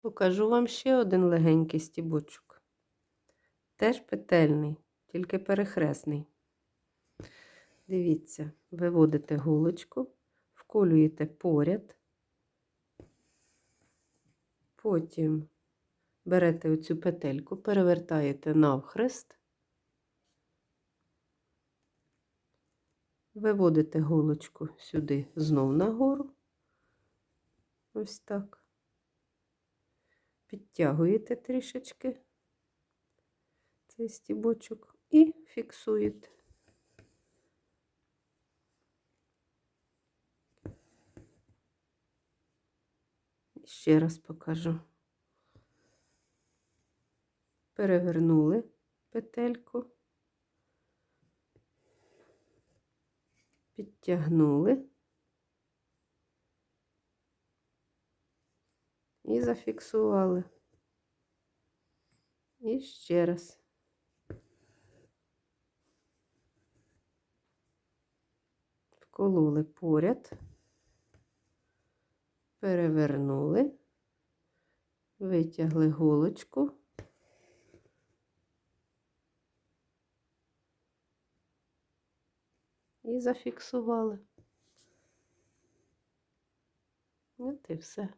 Покажу вам ще один легенький стібочок. Теж петельний, тільки перехресний. Дивіться, виводите голочку, вколюєте поряд, потім берете оцю петельку, перевертаєте навхрест, виводите голочку сюди знов нагору, ось так підтягуєте трішечки цей стібочок і фіксуєте. Ще раз покажу. Перевернули петельку, підтягнули. І зафіксували. І ще раз. Вкололи поряд, перевернули, витягли голочку. І зафіксували. От і все.